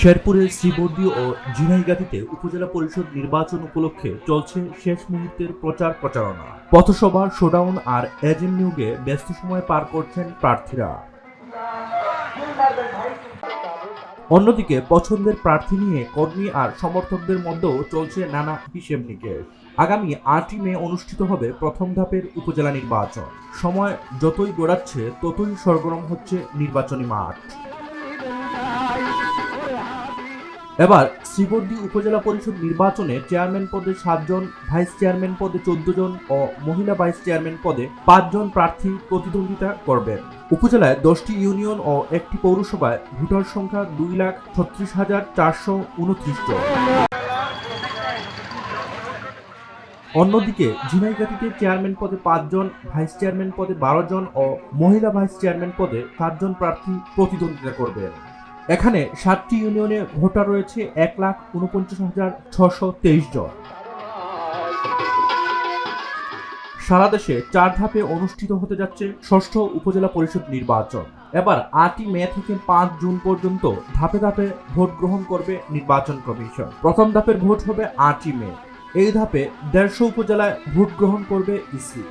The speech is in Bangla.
শেরপুরের শ্রীবর্দী ও ঝিনাইগাতিতে উপজেলা পরিষদ নির্বাচন উপলক্ষে চলছে শেষ মুহূর্তের প্রচার প্রচারণা। পথসভা, শোডাউন আর এজেন্ট নিয়োগে ব্যস্ত সময় পার করছেন প্রার্থীরা। অন্যদিকে পছন্দের প্রার্থী নিয়ে কর্মী আর সমর্থকদের মধ্যেও চলছে নানা হিসেব নিকেশ। আগামী আটই মে অনুষ্ঠিত হবে প্রথম ধাপের উপজেলা নির্বাচন। সময় যতই গড়াচ্ছে, ততই সরগরম হচ্ছে নির্বাচনী মাঠ। এবার শ্রীবর্দী উপজেলা পরিষদ নির্বাচনে চেয়ারম্যান পদে সাতজন, ভাইস চেয়ারম্যান পদে চোদ্দ জন ও মহিলা ভাইস চেয়ারম্যান পদে পাঁচজন প্রার্থী প্রতিদ্বন্দ্বিতা করবেন। উপজেলায় দশটি ইউনিয়ন ও একটি পৌরসভায় ভোটার সংখ্যা দুই লাখ ছত্রিশ হাজার চারশো উনত্রিশ জন। অন্যদিকে ঝিনাইগাতিতে চেয়ারম্যান পদে পাঁচজন, ভাইস চেয়ারম্যান পদে বারো জন ও মহিলা ভাইস চেয়ারম্যান পদে সাতজন প্রার্থী প্রতিদ্বন্দ্বিতা করবেন। এখানে সাতটি ইউনিয়নে ভোটার রয়েছে এক লাখ উনপঞ্চাশ হাজার ছশো তেইশ জন। সারা দেশে চার ধাপে অনুষ্ঠিত হতে যাচ্ছে ষষ্ঠ উপজেলা পরিষদ নির্বাচন। এবার আটই মে থেকে পাঁচ জুন পর্যন্ত ধাপে ধাপে ভোট গ্রহণ করবে নির্বাচন কমিশন। প্রথম ধাপের ভোট হবে আটই মে। এই ধাপে দেড়শো উপজেলায় ভোট গ্রহণ করবে ইসি।